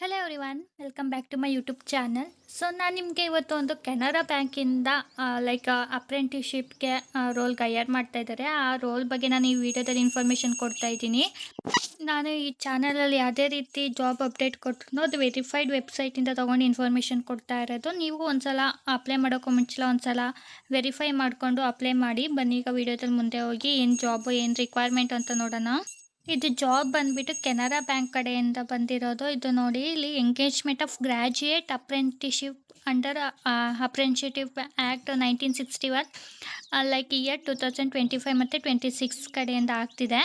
Hello everyone welcome back to my YouTube channel so ನಾನು ನಿಮಗೆ ಇವತ್ತು ಒಂದು ಕೆನರಾ ಬ್ಯಾಂಕಿಂದ ಲೈಕ್ ಅಪ್ರೆಂಟಿಶಿಪ್ಗೆ ರೋಲ್ ಹೈಯರ್ ಮಾಡ್ತಾ ಇದ್ದಾರೆ. ಆ ರೋಲ್ ಬಗ್ಗೆ ನಾನು ಈ ವಿಡಿಯೋದಲ್ಲಿ ಇನ್ಫಾರ್ಮೇಷನ್ ಕೊಡ್ತಾ ಇದ್ದೀನಿ. ನಾನು ಈ ಚಾನಲಲ್ಲಿ ಯಾವುದೇ ರೀತಿ ಜಾಬ್ ಅಪ್ಡೇಟ್ ಕೊಟ್ಟರು ಅದು ವೆರಿಫೈಡ್ ವೆಬ್ಸೈಟಿಂದ ತೊಗೊಂಡು ಇನ್ಫಾರ್ಮೇಷನ್ ಕೊಡ್ತಾ ಇರೋದು. ನೀವು ಒಂದ್ಸಲ ಅಪ್ಲೈ ಮಾಡೋಕ್ಕೂ ಮುಂಚೆ ಒಂದ್ಸಲ ವೆರಿಫೈ ಮಾಡಿಕೊಂಡು ಅಪ್ಲೈ ಮಾಡಿ. ಬನ್ನಿ, ಈಗ ವಿಡಿಯೋದಲ್ಲಿ ಮುಂದೆ ಹೋಗಿ ಏನು ಜಾಬು ಏನು ರಿಕ್ವೈರ್ಮೆಂಟ್ ಅಂತ ನೋಡೋಣ. ಇದು ಜಾಬ್ ಬಂದ್ಬಿಟ್ಟು ಕೆನರಾ ಬ್ಯಾಂಕ್ ಕಡೆಯಿಂದ ಬಂದಿರೋದು. ಇದು ನೋಡಿ ಇಲ್ಲಿ engagement of graduate apprenticeship under apprentices act nineteen sixty one like year two thousand twenty five ಮತ್ತು ಟ್ವೆಂಟಿ ಸಿಕ್ಸ್ ಕಡೆಯಿಂದ ಆಗ್ತಿದೆ.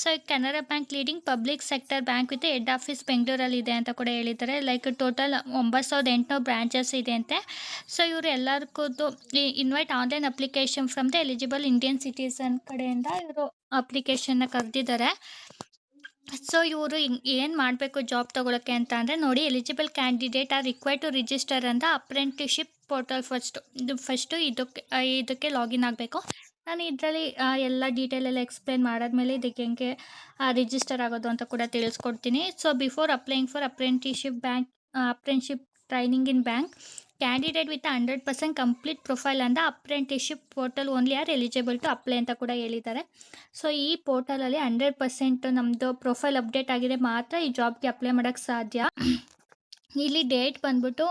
So Canara bank leading public sector bank with head office ಬೆಂಗಳೂರಲ್ಲಿ ಇದೆ ಅಂತ ಕೂಡ ಹೇಳಿದ್ದಾರೆ. ಲೈಕ್ ಟೋಟಲ್ ಒಂಬತ್ತು ಸಾವಿರದ ಎಂಟುನೂರು ಬ್ರಾಂಚಸ್ ಇದೆ ಅಂತೆ. ಸೊ ಇವರು ಎಲ್ಲರಿಗೂ invite online application from the eligible Indian citizen ಕಡೆಯಿಂದ ಇವರು ಅಪ್ಲಿಕೇಶನ್ನ ಕರೆದಿದ್ದಾರೆ. ಸೊ ಇವರು ಏನು ಮಾಡಬೇಕು ಜಾಬ್ ತೊಗೊಳಕ್ಕೆ ಅಂತ ಅಂದರೆ ನೋಡಿ eligible candidate are require to register ಅಂತ ಅಪ್ರೆಂಟಿಶಿಪ್ ಪೋರ್ಟಲ್ ಫಸ್ಟು ಇದು ಫಸ್ಟು ಇದಕ್ಕೆ ಇದಕ್ಕೆ ಲಾಗಿನ್ ಆಗಬೇಕು. ನಾನು ಇದರಲ್ಲಿ ಎಲ್ಲ ಡೀಟೇಲ್ ಎಲ್ಲ ಎಕ್ಸ್ಪ್ಲೇನ್ ಮಾಡಾದ್ಮೇಲೆ ಇದಕ್ಕೆ ಹೆಂಗೆ ರಿಜಿಸ್ಟರ್ ಆಗೋದು ಅಂತ ಕೂಡ ತಿಳಿಸ್ಕೊಡ್ತೀನಿ. So before applying for apprenticeship bank apprenticeship training in bank candidate with hundred percent complete profile ಅಂದ apprenticeship portal only are eligible to apply ಅಂತ ಕೂಡ ಹೇಳಿದ್ದಾರೆ. ಸೊ ಈ ಪೋರ್ಟಲಲ್ಲಿ ಹಂಡ್ರೆಡ್ ಪರ್ಸೆಂಟ್ ನಮ್ಮದು ಪ್ರೊಫೈಲ್ ಅಪ್ಡೇಟ್ ಆಗಿದೆ. ಮಾತ್ರ ಈ ಜಾಬ್ಗೆ ಅಪ್ಲೈ ಮಾಡೋಕ್ಕೆ ಸಾಧ್ಯ. ಇಲ್ಲಿ ಡೇಟ್ ಬಂದ್ಬಿಟ್ಟು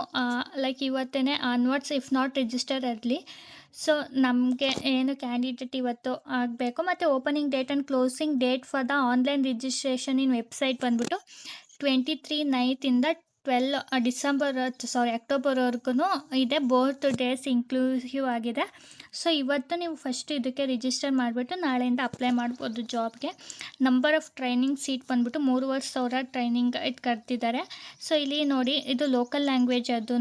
ಲೈಕ್ ಇವತ್ತೇ onwards if not register early so ನಮಗೆ ಏನು ಕ್ಯಾಂಡಿಡೇಟ್ ಇವತ್ತು ಆಗಬೇಕು. ಮತ್ತು opening date and closing date for the online registration in website ಬಂದ್ಬಿಟ್ಟು ಟ್ವೆಂಟಿ ತ್ರೀ ನೈನ್ತಿಂದ ಟ್ವೆಲ್ ಡಿಸೆಂಬರ್ ಸಾರಿ ಅಕ್ಟೋಬರ್ವರೆಗೂ ಇದೆ. ಬೋರ್ತ್ ಡೇಸ್ ಇನ್ಕ್ಲೂಸಿವ್ ಆಗಿದೆ. ಸೊ ಇವತ್ತು ನೀವು ಫಸ್ಟ್ ಇದಕ್ಕೆ ರಿಜಿಸ್ಟರ್ ಮಾಡಿಬಿಟ್ಟು ನಾಳೆಯಿಂದ ಅಪ್ಲೈ ಮಾಡ್ಬೋದು ಜಾಬ್ಗೆ ನಂಬರ್ ಆಫ್ ಟ್ರೈನಿಂಗ್ ಸೀಟ್ ಬಂದ್ಬಿಟ್ಟು ಮೂರುವರೆ ಸಾವಿರ ಟ್ರೈನಿಂಗ್ ಇದು ಕರ್ತಿದ್ದಾರೆ ಸೊ ಇಲ್ಲಿ ನೋಡಿ, ಇದು ಲೋಕಲ್ ಲ್ಯಾಂಗ್ವೇಜ್ ಅದೂ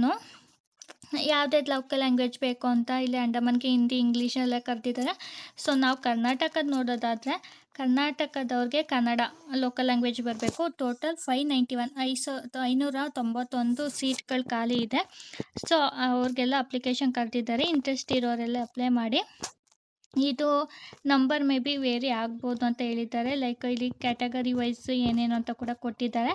ಯಾವುದ್ಯಾವ್ದು ಲೋಕಲ್ ಲ್ಯಾಂಗ್ವೇಜ್ ಬೇಕು ಅಂತ ಇಲ್ಲಿ ಅಂಡಮಾನ್ಗೆ ಹಿಂದಿ ಇಂಗ್ಲೀಷ್ ಎಲ್ಲ ಕರೆದಿದ್ದಾರೆ. ಸೊ ನಾವು ಕರ್ನಾಟಕದ ನೋಡೋದಾದರೆ ಕರ್ನಾಟಕದವ್ರಿಗೆ ಕನ್ನಡ ಲೋಕಲ್ ಲ್ಯಾಂಗ್ವೇಜ್ ಬರಬೇಕು. ಟೋಟಲ್ ಫೈವ್ ನೈಂಟಿ ಒನ್ ಐ ಸಾವಿರದ ಐನೂರ ತೊಂಬತ್ತೊಂದು ಸೀಟ್ಗಳು ಖಾಲಿ ಇದೆ. ಸೊ ಅವ್ರಿಗೆಲ್ಲ ಅಪ್ಲಿಕೇಶನ್ ಕರೆದಿದ್ದಾರೆ. ಇಂಟ್ರೆಸ್ಟ್ ಇರೋರೆಲ್ಲ ಅಪ್ಲೈ ಮಾಡಿ. ಇದು ನಂಬರ್ ಮೇ ಬಿ ವೇರಿ ಆಗ್ಬೋದು ಅಂತ ಹೇಳಿದ್ದಾರೆ. ಲೈಕ್ ಇಲ್ಲಿ ಕ್ಯಾಟಗರಿ ವೈಸ್ ಏನೇನು ಅಂತ ಕೂಡ ಕೊಟ್ಟಿದ್ದಾರೆ.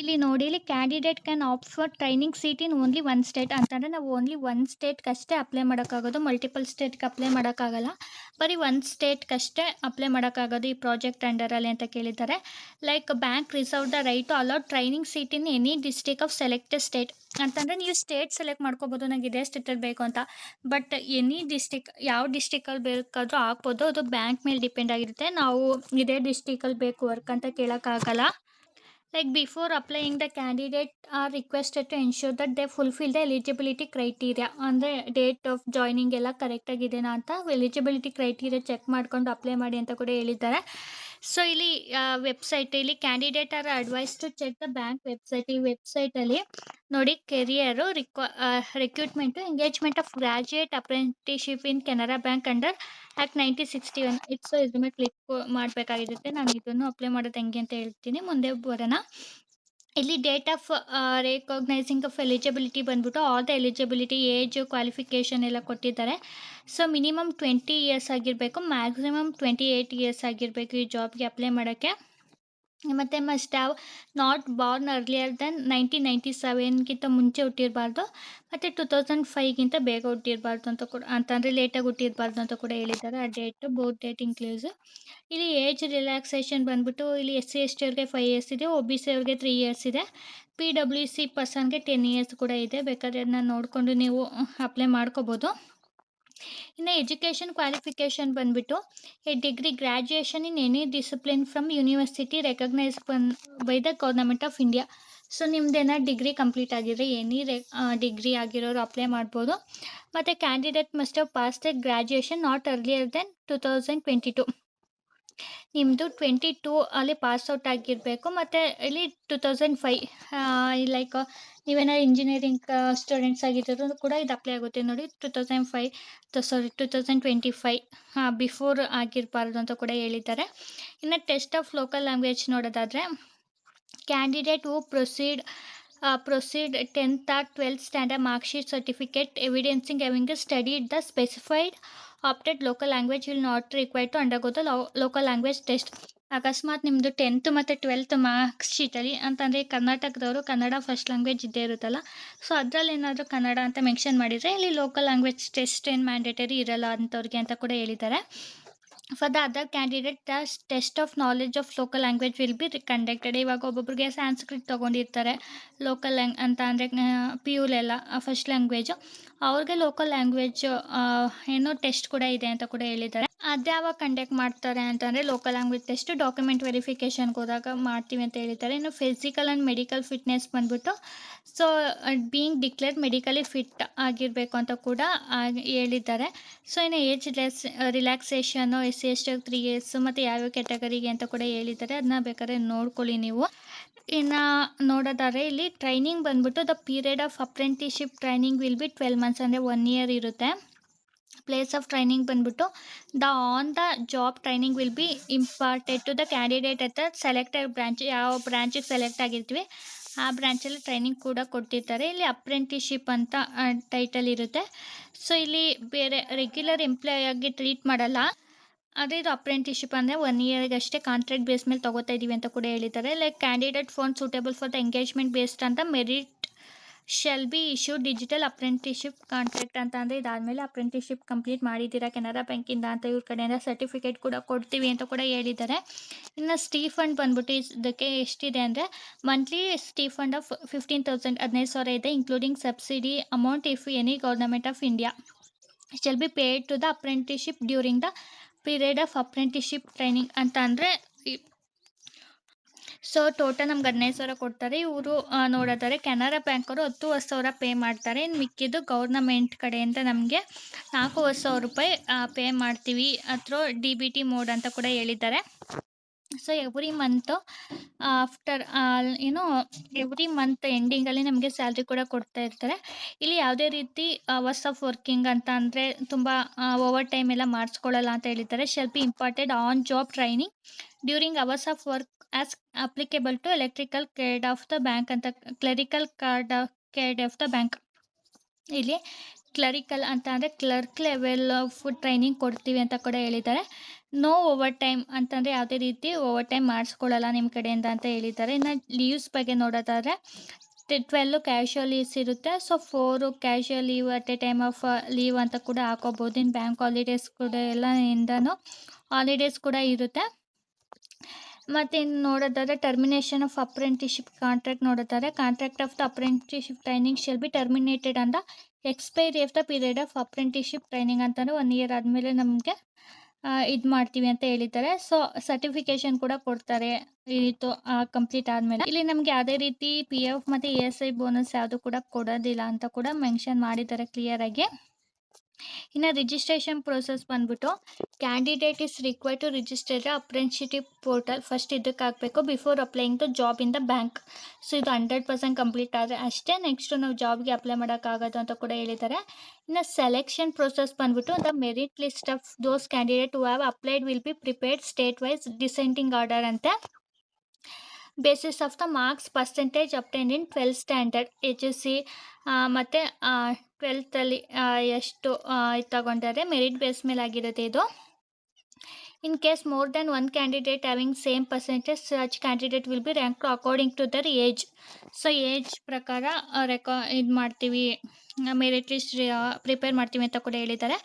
ಇಲ್ಲಿ ನೋಡಿ ಇಲ್ಲಿ candidate can opt for training seat in only one state ಅಂತಂದರೆ ನಾವು ಓನ್ಲಿ ಒನ್ ಸ್ಟೇಟ್ಗಷ್ಟೇ ಅಪ್ಲೈ ಮಾಡೋಕ್ಕಾಗೋದು ಮಲ್ಟಿಪಲ್ ಸ್ಟೇಟ್ಗೆ ಅಪ್ಲೈ ಮಾಡೋಕ್ಕಾಗಲ್ಲ. ಬರೀ ಒನ್ ಸ್ಟೇಟ್ಗಷ್ಟೇ ಅಪ್ಲೈ ಮಾಡೋಕ್ಕಾಗೋದು ಈ ಪ್ರಾಜೆಕ್ಟ್ ಅಂಡರಲ್ಲಿ ಅಂತ ಕೇಳಿದ್ದಾರೆ. Like bank reserve the right to allowed training seat in any district of selected state ಅಂತಂದರೆ ನೀವು ಸ್ಟೇಟ್ ಸೆಲೆಕ್ಟ್ ಮಾಡ್ಕೋಬೋದು ನನಗೆ ಇದೇ ಸ್ಟೇಟಲ್ಲಿ ಬೇಕು ಅಂತ. ಬಟ್ ಎನಿ ಡಿಸ್ಟಿಕ್ ಯಾವ ಡಿಸ್ಟಿಕಲ್ಲಿ ಬೇಕಾದರೂ ಹಾಕ್ಬೋದು ಅದು ಬ್ಯಾಂಕ್ ಮೇಲೆ ಡಿಪೆಂಡ್ ಆಗಿರುತ್ತೆ. ನಾವು ಇದೇ ಡಿಸ್ಟಿಕಲ್ಲಿ ಬೇಕು ವರ್ಕ್ ಅಂತ ಕೇಳೋಕ್ಕಾಗಲ್ಲ. Like before applying the candidate are requested to ensure that they fulfil the eligibility criteria ಅಂದರೆ ಡೇಟ್ ಆಫ್ ಜಾಯ್ನಿಂಗ್ ಎಲ್ಲ ಕರೆಕ್ಟಾಗಿದೆನಾ ಅಂತ ಎಲಿಜಿಬಿಲಿಟಿ ಕ್ರೈಟೀರಿಯಾ ಚೆಕ್ ಮಾಡ್ಕೊಂಡು ಅಪ್ಲೈ ಮಾಡಿ ಅಂತ ಕೂಡ ಹೇಳಿದ್ದಾರೆ. ಸೊ ಇಲ್ಲಿ ವೆಬ್ಸೈಟ್ ಇಲ್ಲಿ candidate are advise to check the bank website ಈ ವೆಬ್ಸೈಟಲ್ಲಿ ನೋಡಿ career ರಿಕ್ವ recruitment engagement of graduate apprenticeship in Canara bank under act nineteen sixty one it's ಮೇಲೆ ಕ್ಲಿಕ್ ಮಾಡಬೇಕಾಗಿರುತ್ತೆ. ನಾನು ಇದನ್ನು ಅಪ್ಲೈ ಮಾಡೋದು ಹೆಂಗೆ ಅಂತ ಹೇಳ್ತೀನಿ. ಮುಂದೆ ಬರೋಣ. ಇಲ್ಲಿ date of recognising of eligibility ಬಂದ್ಬಿಟ್ಟು all the eligibility age qualification ಎಲ್ಲ ಕೊಟ್ಟಿದ್ದಾರೆ. ಸೊ ಮಿನಿಮಮ್ ಟ್ವೆಂಟಿ ಇಯರ್ಸ್ ಆಗಿರಬೇಕು ಮ್ಯಾಕ್ಸಿಮಮ್ ಟ್ವೆಂಟಿ ಏಯ್ಟ್ ಇಯರ್ಸ್ ಆಗಿರಬೇಕು ಈ ಜಾಬ್ಗೆ ಅಪ್ಲೈ ಮಾಡೋಕ್ಕೆ. ಮತ್ತು must have not born earlier than nineteen ninety ಸೆವೆನ್ಗಿಂತ ಮುಂಚೆ ಹುಟ್ಟಿರಬಾರ್ದು, ಮತ್ತು ಟು ತೌಸಂಡ್ ಫೈವ್ಗಿಂತ ಬೇಗ ಹುಟ್ಟಿರಬಾರ್ದು ಅಂತ ಕೂಡ ಅಂತಂದರೆ ಲೇಟಾಗಿ ಹುಟ್ಟಿರಬಾರ್ದು ಅಂತ ಕೂಡ ಹೇಳಿದ್ದಾರೆ. ಆ ಡೇಟ್ ಬೋತ್ ಡೇಟ್ ಇನ್ಕ್ಲೂಸ್ ಇಲ್ಲಿ ಏಜ್ ರಿಲ್ಯಾಕ್ಸೇಷನ್ ಬಂದ್ಬಿಟ್ಟು ಇಲ್ಲಿ ಎಸ್ ಸಿ ಎಸ್ ಟಿ ಅವ್ರಿಗೆ ಫೈವ್ ಇಯರ್ಸ್ ಇದೆ ಒ ಬಿ ಸಿ ಅವ್ರಿಗೆ ತ್ರೀ ಇಯರ್ಸ್ ಇದೆ. ಪಿ ಡಬ್ಲ್ಯೂ ಸಿ ಪರ್ಸನ್ಗೆ ಟೆನ್ ಇಯರ್ಸ್ ಕೂಡ ಇದೆ. ಬೇಕಾದ್ರೆ ಅದನ್ನ ನೋಡಿಕೊಂಡು ನೀವು ಅಪ್ಲೈ ಮಾಡ್ಕೋಬೋದು. ಇನ್ನು ಎಜುಕೇಷನ್ ಕ್ವಾಲಿಫಿಕೇಷನ್ ಬಂದ್ಬಿಟ್ಟು a degree graduation in any discipline from university recognise bun by the government of India so ನಿಮ್ದೇನ degree complete ಆಗಿದ್ರೆ ಎನಿ ರೆ ಡಿಗ್ರಿ ಆಗಿರೋರು ಅಪ್ಲೈ ಮಾಡ್ಬೋದು. ಮತ್ತು candidate must pass the graduation not earlier than two thousand twenty two ನಿಮ್ಮದು twenty two ಅಲ್ಲಿ pass out ಆಗಿರಬೇಕು, ಮತ್ತು ಇಲ್ಲಿ ಟೂ ತೌಸಂಡ್ ಫೈ ಲೈಕ್ ನೀವೇನಾದ್ರು ಇಂಜಿನಿಯರಿಂಗ್ ಸ್ಟೂಡೆಂಟ್ಸ್ ಆಗಿದ್ದರೂ ಕೂಡ ಇದು ಅಪ್ಲೈ ಆಗುತ್ತೆ ನೋಡಿ. Two thousand five sorry two thousand twenty five before ಆಗಿರಬಾರ್ದು ಅಂತ ಕೂಡ ಹೇಳಿದ್ದಾರೆ. ಇನ್ನು ಟೆಸ್ಟ್ ಆಫ್ ಲೋಕಲ್ ಲ್ಯಾಂಗ್ವೇಜ್ ನೋಡೋದಾದರೆ candidate who proceed proceed tenth or twelfth standard marksheet certificate evidencing having studied the specified opted local language will not required to undergo the local language test ಅಕಸ್ಮಾತ್ ನಿಮ್ಮದು tenth ಮತ್ತು twelfth marks ಶೀಟಲ್ಲಿ ಅಂತಂದರೆ ಕರ್ನಾಟಕದವರು Kannada first language ಇದ್ದೇ ಇರುತ್ತಲ್ಲ so ಅದರಲ್ಲಿ ಏನಾದರೂ ಕನ್ನಡ ಅಂತ ಮೆನ್ಷನ್ ಮಾಡಿದರೆ ಇಲ್ಲಿ ಲೋಕಲ್ ಲ್ಯಾಂಗ್ವೇಜ್ ಟೆಸ್ಟ್ ಏನು ಮ್ಯಾಂಡೇಟರಿ ಇರಲ್ಲ ಅಂಥವ್ರಿಗೆ ಅಂತ ಕೂಡ ಹೇಳಿದ್ದಾರೆ. For the other candidate the test of knowledge of local language will be conducted ಇವಾಗ ಒಬ್ಬೊಬ್ರಿಗೆ ಸ್ಯಾನ್ಸ್ಕ್ರಿಟ್ ತೊಗೊಂಡಿರ್ತಾರೆ ಲೋಕಲ್ ಲ್ಯಾಂಗ್ ಅಂತ ಅಂದರೆ ಪಿ ಯುಲೆಲ್ಲ ಫಸ್ಟ್ ಲ್ಯಾಂಗ್ವೇಜು ಅವ್ರಿಗೆ ಲೋಕಲ್ ಲ್ಯಾಂಗ್ವೇಜ್ ಏನೋ ಟೆಸ್ಟ್ ಕೂಡ ಇದೆ ಅಂತ ಕೂಡ ಹೇಳಿದ್ದಾರೆ. ಅದ್ಯಾವಾಗ ಕಂಡಕ್ಟ್ ಮಾಡ್ತಾರೆ ಅಂತಂದರೆ ಲೋಕಲ್ ಲ್ಯಾಂಗ್ವೇಜ್ ಟೆಸ್ಟ್ ಡಾಕ್ಯುಮೆಂಟ್ ವೆರಿಫಿಕೇಷನ್ಗೆ ಹೋದಾಗ ಮಾಡ್ತೀವಿ ಅಂತ ಹೇಳಿದ್ದಾರೆ. ಇನ್ನು ಫಿಸಿಕಲ್ ಆ್ಯಂಡ್ ಮೆಡಿಕಲ್ ಫಿಟ್ನೆಸ್ ಬಂದ್ಬಿಟ್ಟು so being declare medically fit ಆಗಿರಬೇಕು ಅಂತ ಕೂಡ ಹೇಳಿದ್ದಾರೆ. ಸೊ ಇನ್ನು age less relaxation S C S T three years ಮತ್ತು ಯಾವ್ಯಾವ ಕ್ಯಾಟಗರಿಗೆ ಅಂತ ಕೂಡ ಹೇಳಿದ್ದಾರೆ. ಅದನ್ನ ಬೇಕಾದ್ರೆ ನೋಡ್ಕೊಳ್ಳಿ ನೀವು. ಇನ್ನು ನೋಡೋದಾದ್ರೆ ಇಲ್ಲಿ ಟ್ರೈನಿಂಗ್ ಬಂದ್ಬಿಟ್ಟು the period of apprenticeship training will be twelve months ಅಂದರೆ ಒನ್ ಇಯರ್ ಇರುತ್ತೆ. ಪ್ಲೇಸ್ ಆಫ್ ಟ್ರೈನಿಂಗ್ ಬಂದ್ಬಿಟ್ಟು the on the job training will be imparted to the candidate ಅಂತ ಸೆಲೆಕ್ಟೆಡ್ ಬ್ರಾಂಚ್ ಯಾವ ಬ್ರಾಂಚಿಗೆ ಸೆಲೆಕ್ಟ್ ಆಗಿರ್ತೀವಿ, ಆ ಬ್ರಾಂಚಲ್ಲಿ ಟ್ರೈನಿಂಗ್ ಕೂಡ ಕೊಡ್ತಿರ್ತಾರೆ. ಇಲ್ಲಿ ಅಪ್ರೆಂಟಿಶಿಪ್ ಅಂತ ಟೈಟಲ್ ಇರುತ್ತೆ. ಸೊ ಇಲ್ಲಿ ಬೇರೆ ರೆಗ್ಯುಲರ್ ಎಂಪ್ಲಾಯ್ ಆಗಿ ಟ್ರೀಟ್ ಮಾಡಲ್ಲ. ಅದೇ ಇದು ಅಪ್ರೆಂಟಿಶಿಪ್ ಅಂದರೆ ಒನ್ ಇಯರ್ಗಷ್ಟೇ ಕಾಂಟ್ರಾಕ್ಟ್ ಬೇಸ್ ಮೇಲೆ ತೊಗೋತಾ ಇದ್ದೀವಿ ಅಂತ ಕೂಡ ಹೇಳಿದ್ದಾರೆ. Like candidate found suitable for the engagement based ಅಂತ merit shall be issue digital apprenticeship contract ಅಂತ ಅಂದರೆ ಇದಾದಮೇಲೆ ಅಪ್ರೆಂಟಿಶಿಪ್ ಕಂಪ್ಲೀಟ್ ಮಾಡಿದ್ದೀರಾ ಕೆನರಾ ಬ್ಯಾಂಕಿಂದ ಅಂತ ಇವ್ರ ಕಡೆಯಿಂದ ಸರ್ಟಿಫಿಕೇಟ್ ಕೂಡ ಕೊಡ್ತೀವಿ ಅಂತ ಕೂಡ ಹೇಳಿದ್ದಾರೆ. ಇನ್ನು ಸ್ಟೀಫಂಡ್ ಬಂದ್ಬಿಟ್ಟು ಇದಕ್ಕೆ ಎಷ್ಟಿದೆ ಅಂದರೆ monthly stipend of fifteen thousand ಹದಿನೈದು ಸಾವಿರ ಇದೆ including subsidy amount if any government of India shall be paid to the apprenticeship during the period of apprenticeship training ಅಂತ ಅಂದರೆ ಸೊ ಟೋಟಲ್ ನಮ್ಗೆ ಹದಿನೈದು ಸಾವಿರ ಕೊಡ್ತಾರೆ. ಇವರು ನೋಡೋದಾದ್ರೆ ಕೆನರಾ ಬ್ಯಾಂಕವರು ಹತ್ತುವರೆ ಸಾವಿರ ಪೇ ಮಾಡ್ತಾರೆ. ಇನ್ನು ಮಿಕ್ಕಿದ್ದು ಗೌರ್ನಮೆಂಟ್ ಕಡೆಯಿಂದ ನಮಗೆ ನಾಲ್ಕೂವರೆ ಸಾವಿರ ರೂಪಾಯಿ ಪೇ ಮಾಡ್ತೀವಿ. ಅಥವಾ ಡಿ ಬಿ ಟಿ ಮೋಡ್ ಅಂತ ಕೂಡ ಹೇಳಿದ್ದಾರೆ. ಸೊ ಎವ್ರಿ ಮಂತ್ ಆಫ್ಟರ್ ಏನು ಎವ್ರಿ ಮಂತ್ ಎಂಡಿಂಗಲ್ಲಿ ನಮಗೆ ಸ್ಯಾಲ್ರಿ ಕೂಡ ಕೊಡ್ತಾ ಇರ್ತಾರೆ. ಇಲ್ಲಿ ಯಾವುದೇ ರೀತಿ ಅವರ್ಸ್ ಆಫ್ ವರ್ಕಿಂಗ್ ಅಂತ ಅಂದರೆ ತುಂಬ ಓವರ್ ಟೈಮ್ ಎಲ್ಲ ಮಾಡಿಸ್ಕೊಳ್ಳಲ್ಲ ಅಂತ ಹೇಳಿದ್ದಾರೆ. Shall be imparted on job training during hours of work as applicable to electrical cadre of the bank ಅಂತ ಕ್ಲರಿಕಲ್ ಕಾರ್ಡ್ ಕೇರ್ಡ್ ಆಫ್ ದ ಬ್ಯಾಂಕ್ ಇಲ್ಲಿ ಕ್ಲರಿಕಲ್ ಅಂತ ಅಂದರೆ ಕ್ಲರ್ಕ್ ಲೆವೆಲ್ ಆಫ್ ಟ್ರೈನಿಂಗ್ ಕೊಡ್ತೀವಿ ಅಂತ ಕೂಡ ಹೇಳಿದ್ದಾರೆ. ನೋ ಓವರ್ ಟೈಮ್ ಅಂತಂದರೆ ಯಾವುದೇ ರೀತಿ ಓವರ್ ಟೈಮ್ ಮಾಡಿಸ್ಕೊಳ್ಳಲ್ಲ ನಿಮ್ಮ ಕಡೆಯಿಂದ ಅಂತ ಹೇಳಿದ್ದಾರೆ. ಇನ್ನು ಲೀವ್ಸ್ ಬಗ್ಗೆ ನೋಡೋದಾದ್ರೆ ಟ್ವೆಲ್ಲು ಕ್ಯಾಶುವಲ್ ಲೀವ್ಸ್ ಇರುತ್ತೆ. So four casual leave at a time of leave ಅಂತ ಕೂಡ ಹಾಕೋಬೋದು. ಇನ್ನು ಬ್ಯಾಂಕ್ ಹಾಲಿಡೇಸ್ ಕೂಡ ಎಲ್ಲ ಇಂದನೂ ಹಾಲಿಡೇಸ್ ಕೂಡ ಇರುತ್ತೆ. ಮತ್ತು ಇನ್ನು ನೋಡೋದಾದ್ರೆ ಟರ್ಮಿನೇಷನ್ ಆಫ್ ಅಪ್ರೆಂಟಿಶಿಪ್ ಕಾಂಟ್ರಾಕ್ಟ್ ನೋಡೋದಾದ್ರೆ contract of the apprenticeship training shall be terminated ಅಂದ expiry of the period of apprenticeship training ಅಂತಲೂ ಒನ್ ಇಯರ್ ಆದಮೇಲೆ ನಮಗೆ ಇದು ಮಾಡ್ತೀವಿ ಅಂತ ಹೇಳಿದ್ದಾರೆ. ಸೊ ಸರ್ಟಿಫಿಕೇಶನ್ ಕೂಡ ಕೊಡ್ತಾರೆ. ಇದು ಕಂಪ್ಲೀಟ್ ಆದಮೇಲೆ. ಇಲ್ಲಿ ನಮಗೆ ಯಾವುದೇ ರೀತಿ ಪಿ ಎಫ್ ಮತ್ತು ಐ ಬೋನಸ್ ಯಾವುದು ಕೂಡ ಕೊಡೋದಿಲ್ಲ ಅಂತ ಕೂಡ ಮೆನ್ಷನ್ ಮಾಡಿದ್ದಾರೆ ಕ್ಲಿಯರಾಗಿ ಇನ್ನು ರಿಜಿಸ್ಟ್ರೇಷನ್ ಪ್ರೋಸೆಸ್ ಬಂದ್ಬಿಟ್ಟು candidate is require to register the apprenticeship portal first ಇದಕ್ಕೆ ಹಾಕಬೇಕು before applying to job in the bank so ಇದು ಹಂಡ್ರೆಡ್ ಪರ್ಸೆಂಟ್ ಕಂಪ್ಲೀಟ್ ಆದರೆ ಅಷ್ಟೇ ನೆಕ್ಸ್ಟು ನಾವು ಜಾಬ್ಗೆ ಅಪ್ಲೈ ಮಾಡೋಕ್ಕಾಗೋದು ಅಂತ ಕೂಡ ಹೇಳಿದ್ದಾರೆ ಇನ್ನು ಸೆಲೆಕ್ಷನ್ ಪ್ರೋಸೆಸ್ ಬಂದ್ಬಿಟ್ಟು the merit list of those candidate who have applied will be prepared state wise descending order ಅಂತೆ. Basis of the marks percentage obtained in twelve standard H S C ಮತ್ತು ಟ್ವೆಲ್ತಲ್ಲಿ ಎಷ್ಟು ಇದು ತಗೊಂಡರೆ ಮೆರಿಟ್ ಬೇಸ್ ಮೇಲೆ ಆಗಿರುತ್ತೆ ಇದು. In case more than one candidate having same percentage such candidate will be rank according to their age so age ಪ್ರಕಾರ ರೆಕಾ ಇದು ಮಾಡ್ತೀವಿ. ಮೆರಿಟ್ ಲಿಸ್ಟ್ ಪ್ರಿಪೇರ್ ಮಾಡ್ತೀವಿ ಅಂತ ಕೂಡ ಹೇಳಿದ್ದಾರೆ.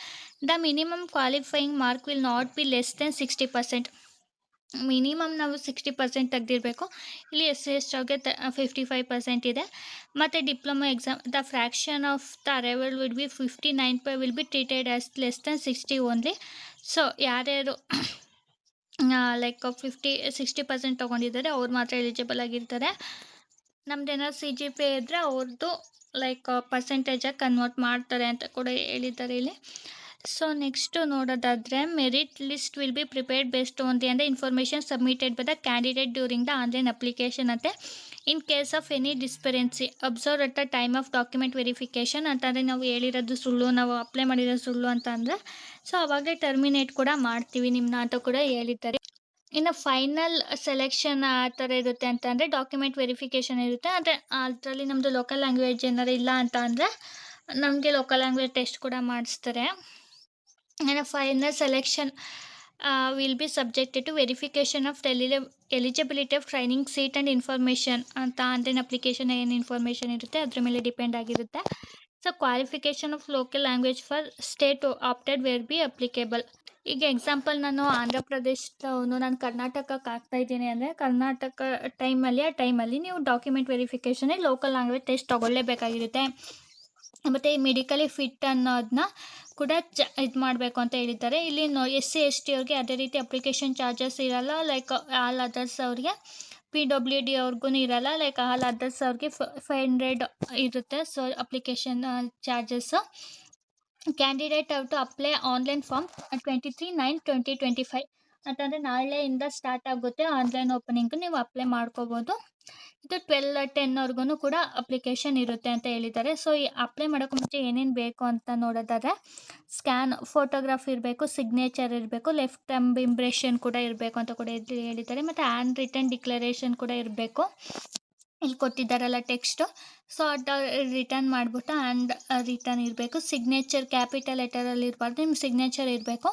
The minimum qualifying mark will not be less than sixty percent minimum ನಾವು sixty percent ತೆಗೆದಿರಬೇಕು. ಇಲ್ಲಿ ಎಸ್ ಸಿ ಎಸ್ ಟಿಗೆ ಫಿಫ್ಟಿ ಫೈವ್ ಪರ್ಸೆಂಟ್ ಇದೆ. ಮತ್ತು diploma exam, the fraction of the arrival will be fifty nine pi, will be treated as less than sixty only. So, ಯಾರ್ಯಾರು like fifty, sixty percent ತೊಗೊಂಡಿದ್ದಾರೆ, ಅವ್ರು ಮಾತ್ರ eligible ಆಗಿರ್ತಾರೆ. ನಮ್ದೇನಾದ್ರು C G P ಇದ್ದರೆ ಅವ್ರದ್ದು like ಪರ್ಸೆಂಟೇಜಾಗಿ convert ಮಾಡ್ತಾರೆ ಅಂತ ಕೂಡ ಹೇಳಿದ್ದಾರೆ ಇಲ್ಲಿ. ಸೊ ನೆಕ್ಸ್ಟು ನೋಡೋದಾದರೆ merit list will be prepared based on the ಅಂದರೆ information submitted by the candidate during the online application ಅಂತೆ in case of any discrepancy observe at the time of document verification ಅಂತಂದರೆ ನಾವು ಹೇಳಿರೋದು ಸುಳ್ಳು, ನಾವು apply ಮಾಡಿರೋದು ಸುಳ್ಳು ಅಂತ ಅಂದರೆ ಸೊ ಅವಾಗಲೇ ಟರ್ಮಿನೇಟ್ ಕೂಡ ಮಾಡ್ತೀವಿ ನಿಮ್ಮನ್ನ ಅಂತ ಕೂಡ ಹೇಳಿದ್ದಾರೆ. ಇನ್ನು ಫೈನಲ್ ಸೆಲೆಕ್ಷನ್ ಆ ಥರ ಇರುತ್ತೆ ಅಂತಂದರೆ ಡಾಕ್ಯುಮೆಂಟ್ ವೆರಿಫಿಕೇಷನ್ ಇರುತ್ತೆ. ಅಂದರೆ, ಅದರಲ್ಲಿ ನಮ್ಮದು ಲೋಕಲ್ ಲ್ಯಾಂಗ್ವೇಜ್ ಏನಾರು ಇಲ್ಲ ಅಂತ ಅಂದರೆ ನಮಗೆ ಲೋಕಲ್ ಲ್ಯಾಂಗ್ವೇಜ್ ಟೆಸ್ಟ್ ಕೂಡ ಮಾಡಿಸ್ತಾರೆ. ಇನ್ನು final selection will be subjected to verification of eligibility of training seat and information ಅಂತ ಆನ್ಲೈನ್ ಅಪ್ಲಿಕೇಶನ್ ಏನು ಇನ್ಫಾರ್ಮೇಷನ್ ಇರುತ್ತೆ. ಅದ್ರ ಮೇಲೆ ಡಿಪೆಂಡ್ ಆಗಿರುತ್ತೆ. So qualification of local language for state opted where be applicable ಈಗ ಎಕ್ಸಾಂಪಲ್ ನಾನು ಆಂಧ್ರ ಪ್ರದೇಶದವನು, ನಾನು ಕರ್ನಾಟಕಕ್ಕೆ ಆಗ್ತಾ ಇದ್ದೀನಿ ಅಂದರೆ, ಕರ್ನಾಟಕ ಟೈಮಲ್ಲಿ ಆ ಟೈಮಲ್ಲಿ ನೀವು ಡಾಕ್ಯುಮೆಂಟ್ ವೆರಿಫಿಕೇಷನ್ನೇ ಲೋಕಲ್ ಲ್ಯಾಂಗ್ವೇಜ್ ಟೆಸ್ಟ್ ತೊಗೊಳ್ಳೇಬೇಕಾಗಿರುತ್ತೆ. ಮತ್ತು ಮೆಡಿಕಲಿ ಫಿಟ್ ಅನ್ನೋದನ್ನ ಕೂಡ ಚ, ಇದು ಮಾಡಬೇಕು ಅಂತ ಹೇಳಿದ್ದಾರೆ. ಇಲ್ಲಿ no, S C, S T ಅವ್ರಿಗೆ ಅದೇ ರೀತಿ ಅಪ್ಲಿಕೇಶನ್ ಚಾರ್ಜಸ್ ಇರಲ್ಲ. ಲೈಕ್ ಆಲ್ ಅದರ್ಸ್ ಅವ್ರಿಗೆ ಪಿ ಡಬ್ಲ್ಯೂ ಡಿ ಅವ್ರಿಗೂ ಇರಲ್ಲ. ಲೈಕ್ ಆಲ್ ಅದರ್ಸ್ ಅವ್ರಿಗೆ ಫೈವ್ ಹಂಡ್ರೆಡ್ ಇರುತ್ತೆ. ಸೊ ಅಪ್ಲಿಕೇಶನ್ ಚಾರ್ಜಸ್ಸು ಕ್ಯಾಂಡಿಡೇಟ್ ಅವ್ರು to apply online form twenty three nine twenty twenty five ಅಂತಂದರೆ ನಾಳೆಯಿಂದ ಸ್ಟಾರ್ಟ್ ಆಗುತ್ತೆ ಆನ್ಲೈನ್ ಓಪನಿಂಗು ನೀವು ಅಪ್ಲೈ ಮಾಡ್ಕೋಬೋದು. ಇದು ಟ್ವೆಲ್ ಟೆನ್ವರೆಗೂ ಕೂಡ ಅಪ್ಲಿಕೇಶನ್ ಇರುತ್ತೆ ಅಂತ ಹೇಳಿದ್ದಾರೆ. ಸೊ ಈ ಅಪ್ಲೈ ಮಾಡೋಕ್ಕೆ ಮುಂಚೆ ಏನೇನು ಬೇಕು ಅಂತ ನೋಡೋದಾದರೆ ಸ್ಕ್ಯಾನ್ ಫೋಟೋಗ್ರಾಫ್ ಇರಬೇಕು ಸಿಗ್ನೇಚರ್ ಇರಬೇಕು ಲೆಫ್ಟ್ ಟಂಬ್ ಇಂಪ್ರೆಷನ್ ಕೂಡ ಇರಬೇಕು ಅಂತ ಕೂಡ ಹೇಳಿದ್ದಾರೆ. ಮತ್ತು ಹ್ಯಾಂಡ್ ರಿಟರ್ನ್ ಡಿಕ್ಲರೇಷನ್ ಕೂಡ ಇರಬೇಕು. ಇಲ್ಲಿ ಕೊಟ್ಟಿದ್ದಾರಲ್ಲ ಟೆಕ್ಸ್ಟು ಸೊ ಅದು ರಿಟರ್ನ್ ಮಾಡಿಬಿಟ್ಟು ಆ್ಯಂಡ್ ರಿಟರ್ನ್ ಇರಬೇಕು. ಸಿಗ್ನೇಚರ್ ಕ್ಯಾಪಿಟಲ್ ಲೆಟರಲ್ಲಿ ಇರಬಾರ್ದು. ನಿಮ್ಮ ಸಿಗ್ನೇಚರ್ ಇರಬೇಕು.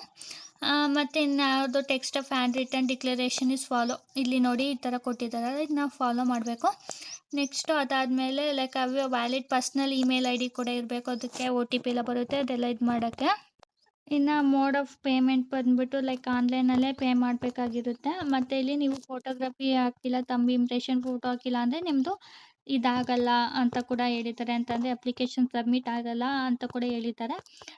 ಮತ್ತು ಇನ್ಯಾವುದು text of hand return declaration is follow ಇಲ್ಲಿ ನೋಡಿ ಈ ಥರ ಕೊಟ್ಟಿದ್ದಾರೆ. ಇದು ಫಾಲೋ ಮಾಡಬೇಕು. ನೆಕ್ಸ್ಟು ಅದಾದಮೇಲೆ like ಅವ್ಯ valid personal email I D ಕೂಡ ಇರಬೇಕು. ಅದಕ್ಕೆ ಒ ಟಿ ಪಿ ಎಲ್ಲ ಬರುತ್ತೆ. ಅದೆಲ್ಲ ಇದು ಮಾಡೋಕ್ಕೆ. ಇನ್ನು ಮೋಡ್ ಆಫ್ ಪೇಮೆಂಟ್ ಬಂದುಬಿಟ್ಟು ಲೈಕ್ ಆನ್ಲೈನಲ್ಲೇ ಪೇ ಮಾಡಬೇಕಾಗಿರುತ್ತೆ. ಮತ್ತು ಇಲ್ಲಿ ನೀವು ಫೋಟೋಗ್ರಫಿ ಹಾಕಿಲ್ಲ ತಮ್ಮ ಇಂಪ್ರೆಷನ್ ಫೋಟೋ ಹಾಕಿಲ್ಲ ಅಂದರೆ ನಿಮ್ಮದು ಇದಾಗಲ್ಲ ಅಂತ ಕೂಡ ಹೇಳಿದ್ದಾರೆ ಅಂತಂದರೆ ಅಪ್ಲಿಕೇಶನ್ ಸಬ್ಮಿಟ್ ಆಗಲ್ಲ ಅಂತ ಕೂಡ ಹೇಳಿದ್ದಾರೆ.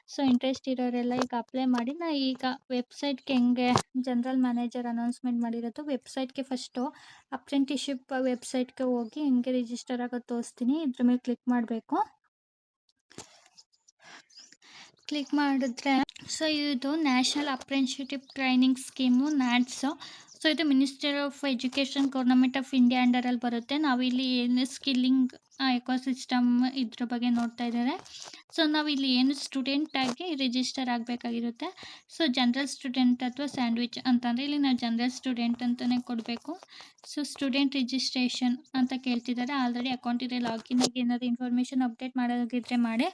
ಸೊ ಇಂಟ್ರೆಸ್ಟ್ ಇರೋರೆಲ್ಲ ಈಗ ಅಪ್ಲೈ ಮಾಡಿ, ನಾ ಈಗ ವೆಬ್ಸೈಟ್ಗೆ ಹೆಂಗೆ ಜನರಲ್ ಮ್ಯಾನೇಜರ್ ಅನೌನ್ಸ್ಮೆಂಟ್ ಮಾಡಿರೋದು ವೆಬ್ಸೈಟ್ಗೆ ಫಸ್ಟು ಅಪ್ರೆಂಟಿಶಿಪ್ ವೆಬ್ಸೈಟ್ಗೆ ಹೋಗಿ ಹೆಂಗೆ ರಿಜಿಸ್ಟರ್ ಆಗೋದು ತೋರಿಸ್ತೀನಿ. ಇದ್ರ ಮೇಲೆ ಕ್ಲಿಕ್ ಮಾಡಬೇಕು. ಕ್ಲಿಕ್ ಮಾಡಿದ್ರೆ ಸೊ ಇದು national apprenticeship training scheme NATS so ಇದು minister of education government of India ಅಂಡರಲ್ಲಿ ಬರುತ್ತೆ. ನಾವಿಲ್ಲಿ ಏನು ಸ್ಕಿಲ್ಲಿಂಗ್ ಎಕೋಸಿಸ್ಟಮ್ ಇದ್ರ ಬಗ್ಗೆ ನೋಡ್ತಾ ಇದ್ದಾರೆ. ಸೊ ನಾವಿಲ್ಲಿ ಏನು ಸ್ಟೂಡೆಂಟಾಗಿ ರಿಜಿಸ್ಟರ್ ಆಗಬೇಕಾಗಿರುತ್ತೆ. ಸೊ ಜನರಲ್ ಸ್ಟೂಡೆಂಟ್ ಅಥವಾ ಸ್ಯಾಂಡ್ವಿಚ್ ಅಂತಂದರೆ ಇಲ್ಲಿ ನಾವು ಜನರಲ್ ಸ್ಟೂಡೆಂಟ್ ಅಂತಲೇ ಕೊಡಬೇಕು. ಸೊ ಸ್ಟೂಡೆಂಟ್ ರಿಜಿಸ್ಟ್ರೇಷನ್ ಅಂತ ಕೇಳ್ತಿದ್ದಾರೆ. ಆಲ್ರೆಡಿ ಅಕೌಂಟ್ ಇದೆ ಲಾಗಿನ್ ಆಗಿ ಏನಾದರೂ ಇನ್ಫಾರ್ಮೇಷನ್ ಅಪ್ಡೇಟ್ ಮಾಡೋದಿದ್ರೆ ಮಾಡಿ.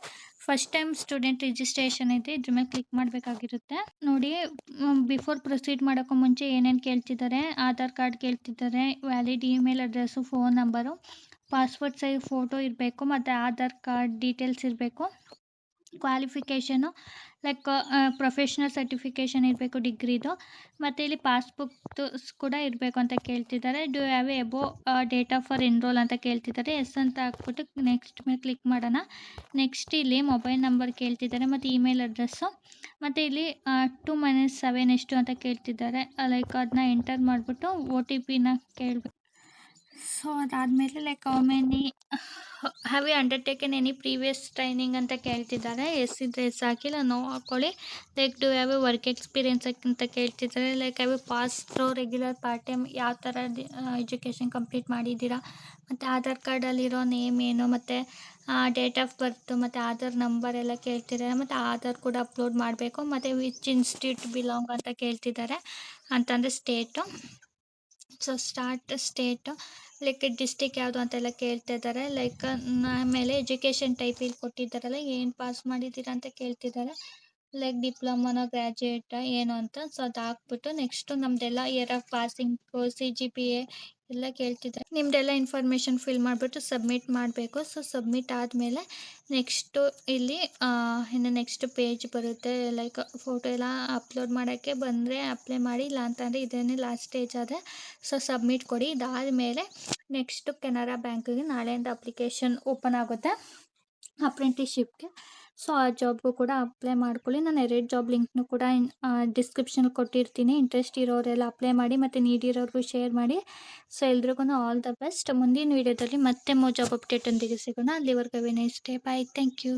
ಫಸ್ಟ್ ಟೈಮ್ ಸ್ಟೂಡೆಂಟ್ ರಿಜಿಸ್ಟ್ರೇಷನ್ ಇದೆ ಇದ್ರ ಮೇಲೆ ಕ್ಲಿಕ್ ಮಾಡಬೇಕಾಗಿರುತ್ತೆ. ನೋಡಿ ಬಿಫೋರ್ ಪ್ರೊಸೀಡ್ ಮಾಡೋಕ್ಕೂ ಮುಂಚೆ ಏನೇನು ಕೇಳ್ತಿದ್ದಾರೆ, ಆಧಾರ್ ಕಾರ್ಡ್ ಕೇಳ್ತಿದ್ದಾರೆ valid email address phone number passport size photo ಇರಬೇಕು, ಮತ್ತು ಆಧಾರ್ ಕಾರ್ಡ್ ಡೀಟೇಲ್ಸ್ ಇರಬೇಕು. ಕ್ವಾಲಿಫಿಕೇಷನು ಲೈಕ್ ಪ್ರೊಫೆಷ್ನಲ್ ಸರ್ಟಿಫಿಕೇಷನ್ ಇರಬೇಕು ಡಿಗ್ರಿದು ಮತ್ತು ಇಲ್ಲಿ ಪಾಸ್ಬುಕ್ದು ಕೂಡ ಇರಬೇಕು ಅಂತ ಕೇಳ್ತಿದ್ದಾರೆ. Do have above date of for enrol ಅಂತ ಕೇಳ್ತಿದ್ದಾರೆ. ಎಸ್ ಅಂತ ಹಾಕ್ಬಿಟ್ಟು ನೆಕ್ಸ್ಟ್ ಮೇಲೆ ಕ್ಲಿಕ್ ಮಾಡೋಣ. ನೆಕ್ಸ್ಟ್ ಇಲ್ಲಿ ಮೊಬೈಲ್ ನಂಬರ್ ಕೇಳ್ತಿದ್ದಾರೆ, ಮತ್ತು ಇಮೇಲ್ ಅಡ್ರೆಸ್ಸು ಮತ್ತು ಇಲ್ಲಿ ಟು ಮೈನಸ್ ಸೆವೆನ್ ಎಷ್ಟು ಅಂತ ಕೇಳ್ತಿದ್ದಾರೆ. ಲೈಕ್ ಅದನ್ನ ಎಂಟರ್ ಮಾಡಿಬಿಟ್ಟು ಒ ಟಿ ಪಿನ ಕೇಳಬೇಕು. ಸೊ ಅದಾದಮೇಲೆ like how many have you undertaken any previous training ಅಂತ ಕೇಳ್ತಿದ್ದಾರೆ? ಎಸ್ ಇದ್ರೆ ಎಸ್ ಹಾಕಿಲ್ಲ ನೋ ಹಾಕ್ಕೊಳ್ಳಿ like do have you work experience ಅಂತ ಕೇಳ್ತಿದ್ದಾರೆ? Like have you pass through regular part time ಯಾವ ಥರ ಎಜುಕೇಷನ್ ಕಂಪ್ಲೀಟ್ ಮಾಡಿದ್ದೀರಾ? ಮತ್ತು ಆಧಾರ್ ಕಾರ್ಡಲ್ಲಿರೋ ನೇಮ್ ಏನು? ಮತ್ತು ಡೇಟ್ ಆಫ್ ಬರ್ತು ಮತ್ತು ಆಧಾರ್ ನಂಬರ್ ಎಲ್ಲ ಕೇಳ್ತಿದ್ದಾರೆ. ಮತ್ತು ಆಧಾರ್ ಕೂಡ ಅಪ್ಲೋಡ್ ಮಾಡಬೇಕು. ಮತ್ತು ವಿಚ್ ಇನ್ಸ್ಟಿಟ್ಯೂಟ್ ಬಿಲಾಂಗ್ ಅಂತ ಕೇಳ್ತಿದ್ದಾರೆ. ಅಂತಂದರೆ state so start state like district ಯಾವುದು ಅಂತೆಲ್ಲ ಕೇಳ್ತಾ ಇದ್ದಾರೆ ಲೈಕ್ ಆಮೇಲೆ ಎಜುಕೇಷನ್ ಟೈಪ್ ಇಲ್ಲಿ ಕೊಟ್ಟಿದ್ದಾರಲ್ಲ, ಏನು ಪಾಸ್ ಮಾಡಿದ್ದೀರಾ ಅಂತ ಕೇಳ್ತಿದ್ದಾರೆ. ಲೈಕ್ ಡಿಪ್ಲೊಮೋನ ಗ್ರ್ಯಾಜುಯೇಟ ಏನು ಅಂತ. ಸೊ ಅದು ಹಾಕ್ಬಿಟ್ಟು ನೆಕ್ಸ್ಟು ನಮ್ಮದೆಲ್ಲ year of passing C G P A ಎಲ್ಲ ಕೇಳ್ತಿದ್ದಾರೆ. ನಿಮ್ಮದೆಲ್ಲ ಇನ್ಫಾರ್ಮೇಷನ್ ಫಿಲ್ ಮಾಡಿಬಿಟ್ಟು ಸಬ್ಮಿಟ್ ಮಾಡಬೇಕು. ಸೊ ಸಬ್ಮಿಟ್ ಆದಮೇಲೆ ನೆಕ್ಸ್ಟು ಇಲ್ಲಿ ಇನ್ನು ನೆಕ್ಸ್ಟ್ ಪೇಜ್ ಬರುತ್ತೆ. ಲೈಕ್ ಫೋಟೋ ಎಲ್ಲ ಅಪ್ಲೋಡ್ ಮಾಡೋಕ್ಕೆ ಬಂದರೆ ಅಪ್ಲೈ ಮಾಡಿ ಇಲ್ಲ ಅಂತಂದರೆ ಇದೇನೇ ಲಾಸ್ಟ್ ಸ್ಟೇಜ್ ಆದರೆ ಸೊ ಸಬ್ಮಿಟ್ ಕೊಡಿ. ಇದಾದಮೇಲೆ ನೆಕ್ಸ್ಟು ಕೆನರಾ ಬ್ಯಾಂಕಿಗೆ ನಾಳೆಯಿಂದ ಅಪ್ಲಿಕೇಶನ್ ಓಪನ್ ಆಗುತ್ತೆ. ಅಪ್ರೆಂಟಿಶಿಪ್ಗೆ ಸೊ, ಆ ಜಾಬ್ಗೂ ಕೂಡ ಅಪ್ಲೈ ಮಾಡ್ಕೊಳ್ಳಿ. ನಾನು ಎರಡು ಜಾಬ್ ಲಿಂಕ್ನು ಕೂಡ ಡಿಸ್ಕ್ರಿಪ್ಷನ್ ಕೊಟ್ಟಿರ್ತೀನಿ. ಇಂಟ್ರೆಸ್ಟ್ ಇರೋರೆಲ್ಲ ಅಪ್ಲೈ ಮಾಡಿ ಮತ್ತು ನೀಡಿರೋರಿಗೂ ಶೇರ್ ಮಾಡಿ. ಸೊ ಎಲ್ರಿಗೂ ಆಲ್ ದ ಬೆಸ್ಟ್. ಮುಂದಿನ ವೀಡಿಯೋದಲ್ಲಿ ಮತ್ತೆ ಮೋ ಜಾಬ್ ಅಪ್ಡೇಟ್ ಒಂದಿಗೆ ಸಿಗೋಣ. ಅಲ್ಲಿವರೆಗೂ Vinay stay bye thank you